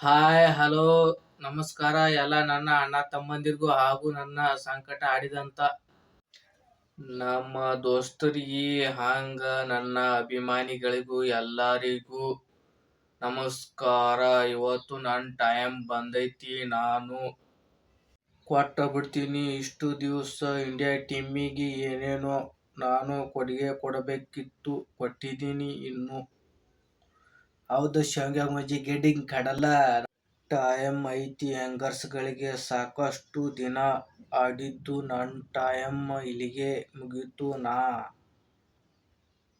Hi hello ನಮಸ್ಕಾರ. ಎಲ್ಲ ನನ್ನ ಅಣ್ಣ ತಮ್ಮಂದಿರಿಗೂ ಹಾಗೂ ನನ್ನ ಸಂಕಟ ಆಡಿದಂತ ನಮ್ಮ ದೋಸ್ತರಿಗೆ ಹಾಂಗ ನನ್ನ ಅಭಿಮಾನಿಗಳಿಗೂ ಎಲ್ಲರಿಗೂ ನಮಸ್ಕಾರ. ಇವತ್ತು ನನ್ನ ಟೈಮ್ ಬಂದೈತಿ. ನಾನು ಕೊಟ್ಟ ಬಿಡ್ತೀನಿ. ಇಷ್ಟು ದಿವಸ ಇಂಡಿಯಾ ಟೀಮಿಗೆ ಏನೇನೋ ನಾನು ಕೊಡುಗೆ ಕೊಡಬೇಕಿತ್ತು, ಕೊಟ್ಟಿದ್ದೀನಿ. ಇನ್ನು ಹೌದು ಶಾವ್ಗೆ ಮಜ್ಜಿ ಗೆಡ್ಡಿಂಗ್ ಕಡಲ ಟೈಮ್ ಐತಿ ಹ್ಯಾಂಗರ್ಸ್ಗಳಿಗೆ ಸಾಕಷ್ಟು ದಿನ ಆಡಿದ್ದು ನನ್ನ ಟೈಮ್ ಇಲ್ಲಿಗೆ ಮುಗೀತು ನಾ.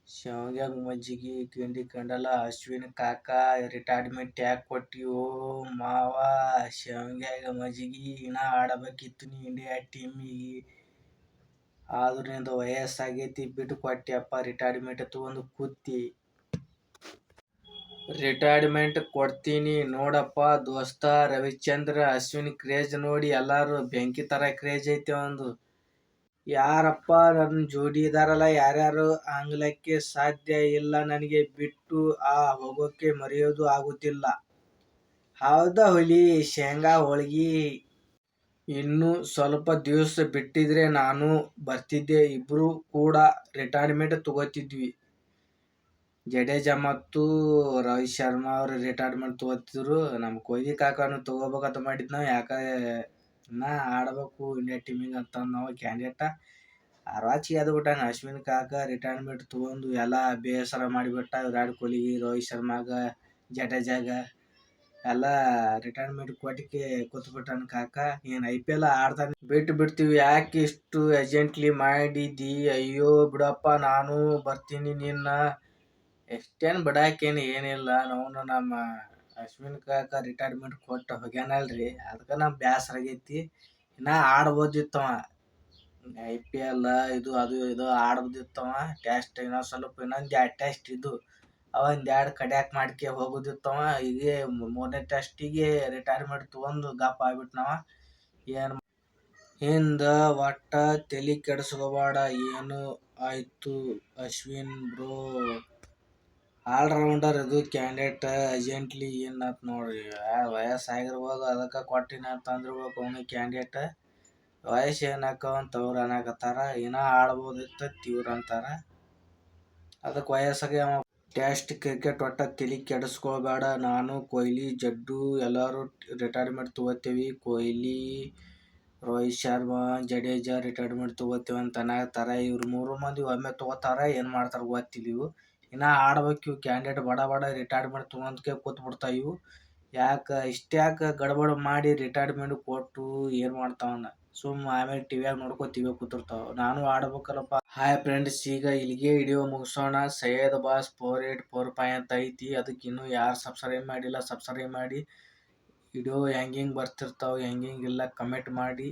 ಶಾವ್ಗ್ಯಾಗ ಮಜ್ಜಿಗೆ ಕಿಂಡಿ ಕಂಡಲ್ಲ ಅಶ್ವಿನ್ ಕಾಕ ರಿಟೈರ್ಮೆಂಟ್ ಯಾಕೆ ಕೊಟ್ಟಿವೋ ಮಾವ. ಶಾವ್ಗ್ಯಾಗ ಮಜ್ಜಿಗೆ ಇನ್ನ ಆಡಬೇಕಿತ್ತು ನೀ ಇಂಡಿಯಾ ಟೀಮಿಗೆ ಆದ್ರಿಂದ ವಯಸ್ಸಾಗೈತಿ ಬಿಟ್ಟು ಕೊಟ್ಟಿಯಪ್ಪ ರಿಟೈರ್ಮೆಂಟ್ ತಗೊಂಡು ಕೂತಿ. ರಿಟೈರ್ಮೆಂಟ್ ಕೊಡ್ತೀನಿ ನೋಡಪ್ಪ ದೋಸ್ತ ರವಿಚಂದ್ರ, ಅಶ್ವಿನ್ ಕ್ರೇಜ್ ನೋಡಿ ಎಲ್ಲರೂ ಬೆಂಕಿ ತರ ಕ್ರೇಜ್ ಐತೆ ಒಂದು. ಯಾರಪ್ಪ ನನ್ನ ಜೋಡಿ ಇದಾರಲ್ಲ ಯಾರ್ಯಾರು ಆಂಗ್ಲಕ್ಕೆ ಸಾಧ್ಯ ಇಲ್ಲ ನನಗೆ ಬಿಟ್ಟು ಆ ಹೋಗೋಕೆ ಮರೆಯೋದು ಆಗುತ್ತಿಲ್ಲ. ಹೌದಾ ಹುಲಿ, ಶೇಂಗಾ ಹೋಳ್ಗಿ? ಇನ್ನು ಸ್ವಲ್ಪ ದಿವಸ ಬಿಟ್ಟಿದ್ರೆ ನಾನು ಬರ್ತಿದ್ದೆ, ಇಬ್ರು ಕೂಡ ರಿಟೈರ್ಮೆಂಟ್ ತಗೋತಿದ್ವಿ. ಜಡೇಜಾ ಮತ್ತು ರೋಹಿತ್ ಶರ್ಮಾ ಅವರು ರಿಟೈರ್ಮೆಂಟ್ ತಗೋತಿದ್ರು. ನಮ್ಮ ಕೊಹ್ಲಿ ಕಾಕನು ತಗೋಬೇಕಂತ ನಾವು ಯಾಕ ನಾ ಆಡ್ಬೇಕು ಇಂಡಿಯಾ ಟೀಮಿಗೆ ಅಂತ ನಾವು ಕ್ಯಾಂಡಿಡೇಟ ಅರ್ವಾಚಿ ಬಿಟ್ಟಾನ ಅಶ್ವಿನ್ ಕಾಕ ರಿಟೈರ್ಮೆಂಟ್ ತಗೊಂಡು ಎಲ್ಲ ಬೇಸರ ಮಾಡಿಬಿಟ್ಟ. ವಿರಾಟ್ ಕೊಹ್ಲಿಗೆ ರೋಹಿತ್ ಶರ್ಮಾಗ, ಜಡೇಜಾಗ ಎಲ್ಲ ರಿಟೈರ್ಮೆಂಟ್ ಕೊಟ್ಟಿಗೆ ಕೂತ್ಬಿಟ್ಟಾನ ಕಾಕ. ಏನು ಐ ಪಿ ಎಲ್ ಆಡ್ತಾನೆ ಬಿಟ್ಟು ಬಿಡ್ತೀವಿ ಯಾಕೆ ಇಷ್ಟು ಎಜೆಂಟ್ಲಿ ಮಾಡಿದ್ದಿ ಅಯ್ಯೋ ಬಿಡಪ್ಪ, ನಾನು ಬರ್ತೀನಿ ನಿನ್ನ ಎಷ್ಟೇನು ಬಿಡಾಕೇನು ಏನಿಲ್ಲ. ನಾವು ನಮ್ಮ ಅಶ್ವಿನ್ ಕಾಕ ರಿಟೈರ್ಮೆಂಟ್ ಕೊಟ್ಟು ಹೋಗ್ಯಾನಲ್ರಿ. ಅದಕ್ಕೆ ನಮ್ಮ ಬೇಸರ ಆಗೈತಿ. ಇನ್ನ ಆಡ್ಬೋದಿತ್ತವ ಐ ಪಿ ಎಲ್ ಇದು ಅದು ಇದು ಆಡ್ಬೋದಿತ್ತವ ಟೆಸ್ಟ್ ಇನ್ನೊಂದು ಸ್ವಲ್ಪ ಇನ್ನೊಂದು ಎರಡು ಟೆಸ್ಟ್ ಇದು ಅವಂದು ಎರಡು ಕಡ್ಯಾಕ್ ಮಾಡ್ಕೆ ಹೋಗೋದಿತ್ತವ ಈಗ ಮೂರನೇ ಟೆಸ್ಟಿಗೆ ರಿಟೈರ್ಮೆಂಟ್ ತೊಗೊಂಡು ಗಪ್ ಆಗ್ಬಿಟ್ನವ ಏನು ಹಿಂದ ಒಟ್ಟ ತಲೆ ಕೆಡಿಸ್ಕೋಬೇಡ. ಏನು ಆಯಿತು ಅಶ್ವಿನ್ ಬ್ರೋ? ಆಲ್ರೌಂಡರ್ ಇದು ಕ್ಯಾಂಡಿಡೇಟ್ ಅರ್ಜೆಂಟ್ಲಿ ಏನಂತ ನೋಡ್ರಿ ವಯಸ್ಸಾಗಿರ್ಬೋದು ಅದಕ್ಕೆ ಕೊಟ್ಟಿನ ಅಂತ ಅಂದಿರ್ಬೇಕು ಅವ್ನಿಗೆ ಕ್ಯಾಂಡಿಡೇಟ್ ವಯಸ್ಸು ಏನಾಕವಂತ ಅವ್ರು ಅನ್ನಕತ್ತಾರ ಏನೋ ಆಡ್ಬೋದಿತ್ತು ತೀವ್ರ ಅಂತಾರ. ಅದಕ್ಕೆ ವಯಸ್ಸಾಗೆ ಅವ ಟೆಸ್ಟ್ ಕ್ರಿಕೆಟ್ ಒಟ್ಟ ತಲೆ ಕೆಡಿಸ್ಕೊಳ್ಬೇಡ ನಾನು, ಕೊಹ್ಲಿ, ಜಡ್ಡು ಎಲ್ಲರೂ ರಿಟೈರ್ಮೆಂಟ್ ತೊಗೋತೇವಿ. ಕೊಹ್ಲಿ, ರೋಹಿತ್ ಶರ್ಮಾ, ಜಡೇಜಾ ರಿಟೈರ್ಮೆಂಟ್ ತೊಗೋತೀವಿ ಅಂತ ಅನ್ನಕತ್ತಾರ ಇವ್ರು ಮೂರು ಮಂದಿ ಒಮ್ಮೆ ತೊಗೋತಾರ, ಏನು ಮಾಡ್ತಾರೆ ಗೊತ್ತಿಲ್ಲ ಇವು ಇನ್ನ ಆಡ್ಬೇಕು ಇವು ಕ್ಯಾಂಡಿಡೇಟ್ ಬಡ ಬಡ ರಿಟೈರ್ಮೆಂಟ್ ತೊಗೊಂಡ್ಕೆ ಕೂತ್ ಬಿಡ್ತಾವ ಇವು. ಯಾಕೆ ಇಷ್ಟ್ಯಾಕೆ ಗಡಬಡ ಮಾಡಿ ರಿಟೈರ್ಮೆಂಟ್ ಕೊಟ್ಟು ಏನು ಮಾಡ್ತಾವನ್ನ ಸುಮ್ಮ ಆಮೇಲೆ ಟಿವಿಯಾಗ ನೋಡ್ಕೊತೀವಿ ಕೂತಿರ್ತಾವ. ನಾನು ಆಡ್ಬೇಕಲ್ಲಪ್ಪ. ಹಾಯ್ ಫ್ರೆಂಡ್ಸ್ ಈಗ ಇಲ್ಲಿಗೆ ವಿಡಿಯೋ ಮುಗಿಸೋಣ. Syed boss four eight four five ಅಂತ ಐತಿ. ಅದಕ್ಕೆ ಇನ್ನೂ ಯಾರು ಸಬ್ಸ್ಕ್ರೈಬ್ ಮಾಡಿಲ್ಲ ಸಬ್ಸ್ಕ್ರೈಬ್ ಮಾಡಿ. ವಿಡಿಯೋ ಹೆಂಗೆ ಬರ್ತಿರ್ತಾವೆ, ಹೆಂಗೆ ಇಲ್ಲ ಕಮೆಂಟ್ ಮಾಡಿ.